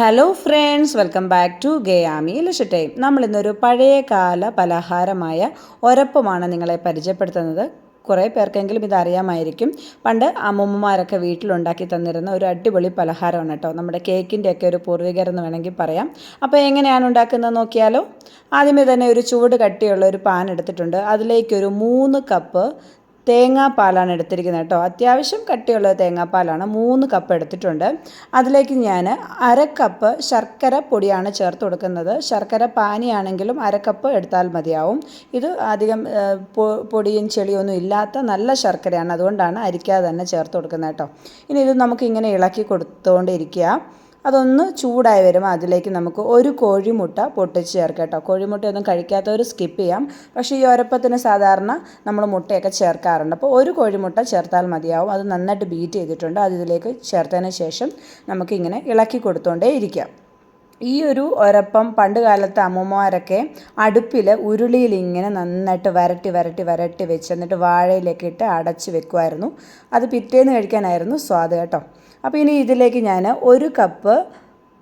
Hello friends welcome back to ഗയാമി ലഷട്ടൈം നമ്മൾ ഇന്നൊരു പഴയകാല പലഹാരമായ ഒരപ്പമാണ് നിങ്ങളെ പരിചയപ്പെടുത്തുന്നത്. കുറേ പേർക്കെങ്കിലും ഇത് അറിയാമായിരിക്കും. പണ്ട് അമ്മൂമ്മമാരൊക്കെ വീട്ടിലുണ്ടാക്കി തന്നിരുന്ന ഒരു അടിപൊളി പലഹാരമാണ് കേട്ടോ. നമ്മുടെ കേക്കിന്റെയൊക്കെ ഒരു പൂർവികരെന്ന് വേണമെങ്കിൽ പറയാം. അപ്പോൾ എങ്ങനെയാണ് ഉണ്ടാക്കുന്നത് നോക്കിയാലോ? ആദ്യമേ തന്നെ ഒരു ചൂട് കട്ടിയുള്ള ഒരു പാൻ എടുത്തിട്ടുണ്ട്. അതിലേക്കൊരു മൂന്ന് കപ്പ് തേങ്ങാപ്പാലാണ് എടുത്തിരിക്കുന്നത് കേട്ടോ. അത്യാവശ്യം കട്ടിയുള്ള തേങ്ങാപ്പാലാണ്. മൂന്ന് കപ്പ് എടുത്തിട്ടുണ്ട്. അതിലേക്ക് ഞാൻ അര കപ്പ് ശർക്കര പൊടിയാണ് ചേർത്ത് കൊടുക്കുന്നത്. ശർക്കര പാനിയാണെങ്കിലും അര കപ്പ് എടുത്താൽ മതിയാവും. ഇത് അധികം പൊടിയും ചെളിയൊന്നും ഇല്ലാത്ത നല്ല ശർക്കരയാണ്. അതുകൊണ്ടാണ് അരിക്കാതെ തന്നെ ചേർത്ത് കൊടുക്കുന്നത് കേട്ടോ. ഇനി ഇത് നമുക്ക് ഇങ്ങനെ ഇളക്കി കൊടുത്തുകൊണ്ടിരിക്കുക അതൊന്ന് ചൂടായി വരുമ്പോൾ അതിലേക്ക് നമുക്ക് ഒരു കോഴിമുട്ട പൊട്ടിച്ച് ചേർക്കാം കേട്ടോ. കോഴിമുട്ടയൊന്നും കഴിക്കാത്തവർ സ്കിപ്പ് ചെയ്യാം. പക്ഷേ ഈ ഒരപ്പത്തിന് സാധാരണ നമ്മൾ മുട്ടയൊക്കെ ചേർക്കാറുണ്ട്. അപ്പോൾ ഒരു കോഴിമുട്ട ചേർത്താൽ മതിയാവും. അത് നന്നായിട്ട് ബീറ്റ് ചെയ്തിട്ടുണ്ട്. അത് ഇതിലേക്ക് ചേർത്തതിന് ശേഷം നമുക്കിങ്ങനെ ഇളക്കി കൊടുത്തുകൊണ്ടേ ഇരിക്കാം. ഈ ഒരു ഒരപ്പം പണ്ട് കാലത്ത് അമ്മമാരൊക്കെ അടുപ്പിൽ ഉരുളിയിൽ ഇങ്ങനെ നന്നായിട്ട് വരട്ടി വരട്ടി വരട്ടി വെച്ച് എന്നിട്ട് വാഴയിലേക്ക് ഇട്ട് അടച്ച് വെക്കുമായിരുന്നു അത് പിറ്റേന്ന് കഴിക്കാനായിരുന്നു സ്വാദ് കേട്ടോ. അപ്പോൾ ഇനി ഇതിലേക്ക് ഞാൻ ഒരു കപ്പ്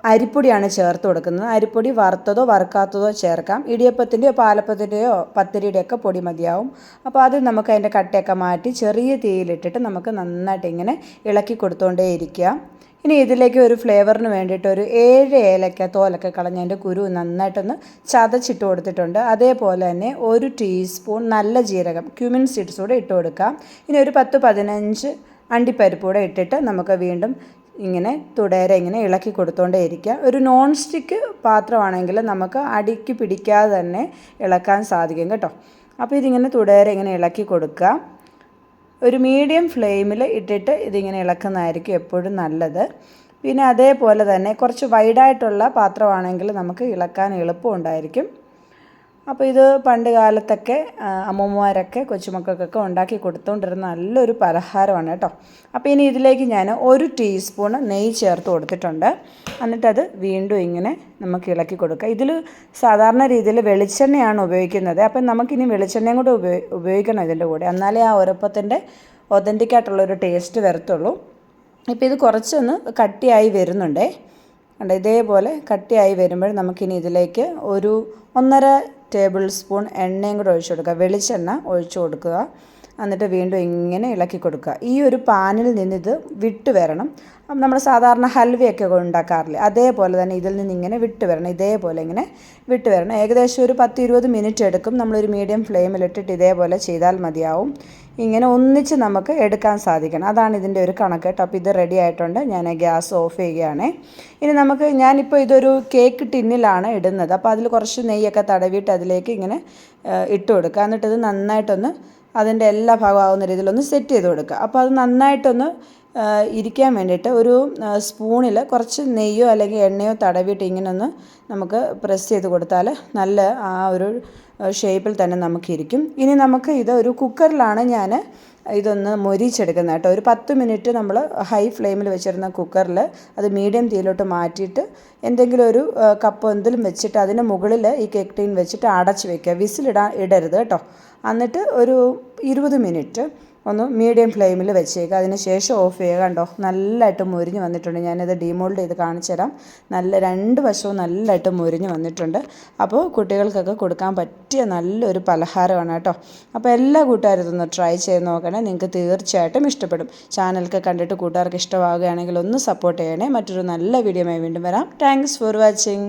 അരിപ്പൊടിയാണ് ചേർത്ത് കൊടുക്കുന്നത്. അരിപ്പൊടി വറുത്തതോ വറുക്കാത്തതോ ചേർക്കാം. ഇടിയപ്പത്തിന്റെയോ പാലപ്പത്തിന്റെയോ പത്തിരിയുടെയൊക്കെ പൊടി മതിയാവും. അപ്പോൾ അത് നമുക്ക് അതിന്റെ കട്ടയൊക്കെ മാറ്റി ചെറിയ തീയിലിട്ടിട്ട് നമുക്ക് നന്നായിട്ട് ഇങ്ങനെ ഇളക്കി കൊടുത്തുകൊണ്ടേ ഇരിക്കുക ഇനി ഇതിലേക്ക് ഒരു ഫ്ലേവറിന് വേണ്ടിയിട്ട് ഒരു ഏഴ് ഏലക്ക തോലൊക്കെ കളഞ്ഞ് അതിന്റെ കുരു നന്നായിട്ടൊന്ന് ചതച്ചിട്ട് കൊടുത്തിട്ടുണ്ട്. അതേപോലെ തന്നെ ഒരു ടീസ്പൂൺ നല്ല ജീരകം ക്യൂമിൻ സീഡ്സ് കൂടെ ഇട്ട് കൊടുക്കാം. ഇനി ഒരു പത്ത് പതിനഞ്ച് അണ്ടിപ്പരിപ്പ് കൂടെ ഇട്ടിട്ട് നമുക്ക് വീണ്ടും ഇങ്ങനെ തുടരെ ഇങ്ങനെ ഇളക്കി കൊടുത്തോണ്ടേ ഇരിക്കുക ഒരു നോൺ സ്റ്റിക്ക് പാത്രമാണെങ്കിൽ നമുക്ക് അടിക്ക് പിടിക്കാതെ തന്നെ ഇളക്കാൻ സാധിക്കും കേട്ടോ. അപ്പോൾ ഇതിങ്ങനെ തുടരെ ഇങ്ങനെ ഇളക്കി കൊടുക്കുക ഒരു മീഡിയം ഫ്ലെയിമിൽ ഇട്ടിട്ട് ഇതിങ്ങനെ ഇളക്കുന്നതായിരിക്കും എപ്പോഴും നല്ലത്. പിന്നെ അതേപോലെ തന്നെ കുറച്ച് വൈഡായിട്ടുള്ള പാത്രമാണെങ്കിൽ നമുക്ക് ഇളക്കാൻ എളുപ്പമുണ്ടായിരിക്കും. അപ്പോൾ ഇത് പണ്ട് കാലത്തൊക്കെ അമ്മൂമ്മമാരൊക്കെ കൊച്ചുമക്കൾക്കൊക്കെ ഉണ്ടാക്കി കൊടുത്തുകൊണ്ടിരുന്ന നല്ലൊരു പലഹാരമാണ് കേട്ടോ. അപ്പോൾ ഇനി ഇതിലേക്ക് ഞാൻ ഒരു ടീസ്പൂൺ നെയ്യ് ചേർത്ത് കൊടുത്തിട്ടുണ്ട്. എന്നിട്ടത് വീണ്ടും ഇങ്ങനെ നമുക്ക് ഇളക്കി കൊടുക്കുക ഇതിൽ സാധാരണ രീതിയിൽ വെളിച്ചെണ്ണയാണ് ഉപയോഗിക്കുന്നത്. അപ്പം നമുക്കിനി വെളിച്ചെണ്ണയും കൂടെ ഉപയോഗി ഉപയോഗിക്കണം ഇതിന്റെ കൂടെ. എന്നാലേ ആ ഉരപ്പത്തിന്റെ ഒതന്റിക് ആയിട്ടുള്ളൊരു ടേസ്റ്റ് വരത്തുള്ളൂ. ഇപ്പോൾ ഇത് കുറച്ചൊന്ന് കട്ടിയായി വരുന്നുണ്ടേ. കണ്ടോ ഇതേപോലെ കട്ടിയായി വരുമ്പോൾ നമുക്കിനി ഇതിലേക്ക് ഒരു ഒന്നര ടേബിൾ സ്പൂൺ എണ്ണയും കൂടെ ഒഴിച്ചു കൊടുക്കുക. വെളിച്ചെണ്ണ ഒഴിച്ചു കൊടുക്കുക. എന്നിട്ട് വീണ്ടും ഇങ്ങനെ ഇളക്കി കൊടുക്കുക. ഈ ഒരു പാനിൽ നിന്നിത് വിട്ട് വരണം. നമ്മൾ സാധാരണ ഹൽവയൊക്കെ ഉണ്ടാക്കാറില്ലേ? അതേപോലെ തന്നെ ഇതിൽ നിന്ന് ഇങ്ങനെ വിട്ട് വരണം. ഇതേപോലെ ഇങ്ങനെ വിട്ട് വരണം. ഏകദേശം ഒരു പത്ത് ഇരുപത് മിനിറ്റ് എടുക്കും. നമ്മളൊരു മീഡിയം ഫ്ലെയിമിലിട്ടിട്ട് ഇതേപോലെ ചെയ്താൽ മതിയാവും. ഇങ്ങനെ ഒന്നിച്ച് നമുക്ക് എടുക്കാൻ സാധിക്കണം. അതാണ് ഇതിന്റെ ഒരു കണക്ക് കേട്ടോ. അപ്പോൾ ഇത് റെഡി ആയിട്ടുണ്ട്. ഞാൻ ഗ്യാസ് ഓഫ് ചെയ്യുകയാണ്. ഇനി നമുക്ക് ഞാനിപ്പോൾ ഇതൊരു കേക്ക് ടിന്നിലാണ് ഇടുന്നത്. അപ്പോൾ അതിൽ കുറച്ച് നെയ്യൊക്കെ തടവിയിട്ട് അതിലേക്ക് ഇങ്ങനെ ഇട്ട് കൊടുക്കുക. ഇത് നന്നായിട്ടൊന്ന് അതിന്റെ എല്ലാ ഭാഗവും ഭാഗമാകുന്ന രീതിയിലൊന്ന് സെറ്റ് ചെയ്ത് കൊടുക്കുക. അപ്പോൾ അത് നന്നായിട്ടൊന്ന് ഇരിക്കാൻ വേണ്ടിയിട്ട് ഒരു സ്പൂണിൽ കുറച്ച് നെയ്യോ അല്ലെങ്കിൽ എണ്ണയോ തടവിയിട്ട് ഇങ്ങനെ ഒന്ന് നമുക്ക് പ്രസ് ചെയ്ത് കൊടുത്താൽ നല്ല ആ ഒരു ഷേപ്പിൽ തന്നെ നമുക്കിരിക്കും. ഇനി നമുക്ക് ഇത് ഒരു കുക്കറിലാണ് ഞാൻ ഇതൊന്ന് മൊരിച്ചെടുക്കുന്നത് കേട്ടോ. ഒരു പത്ത് മിനിറ്റ് നമ്മൾ ഹൈ ഫ്ലെയിമിൽ വെച്ചിരുന്ന കുക്കറിൽ അത് മീഡിയം തീയിലോട്ട് മാറ്റിയിട്ട് എന്തെങ്കിലും ഒരു കപ്പ് എന്തെങ്കിലും വെച്ചിട്ട് അതിന് മുകളിൽ ഈ കേക്ക് ടീൻ വെച്ചിട്ട് അടച്ച് വെക്കുക. വിസിലിടാൻ ഇടരുത് കേട്ടോ. എന്നിട്ട് ഒരു ഇരുപത് മിനിറ്റ് ഒന്ന് മീഡിയം ഫ്ലെയിമിൽ വെച്ചേക്കുക അതിന് ശേഷം ഓഫ് ചെയ്യുക കണ്ടോ? നല്ലതായിട്ട് മുരിഞ്ഞ് വന്നിട്ടുണ്ട്. ഞാനിത് ഡിമോൾഡ് ചെയ്ത് കാണിച്ചു തരാം. നല്ല രണ്ട് വശവും നല്ലതായിട്ട് മുരിഞ്ഞ് വന്നിട്ടുണ്ട്. അപ്പോൾ കുട്ടികൾക്കൊക്കെ കൊടുക്കാൻ പറ്റിയ നല്ലൊരു പലഹാരമാണ് കേട്ടോ. അപ്പോൾ എല്ലാ കൂട്ടുകാരും ഇതൊന്ന് ട്രൈ ചെയ്ത് നോക്കണേ. നിങ്ങൾക്ക് തീർച്ചയായിട്ടും ഇഷ്ടപ്പെടും. ചാനലൊക്കെ കണ്ടിട്ട് കൂട്ടുകാർക്ക് ഇഷ്ടമാവുകയാണെങ്കിൽ ഒന്ന് സപ്പോർട്ട് ചെയ്യണേ. മറ്റൊരു നല്ല വീഡിയോയുമായി വീണ്ടും വരാം. Thanks for watching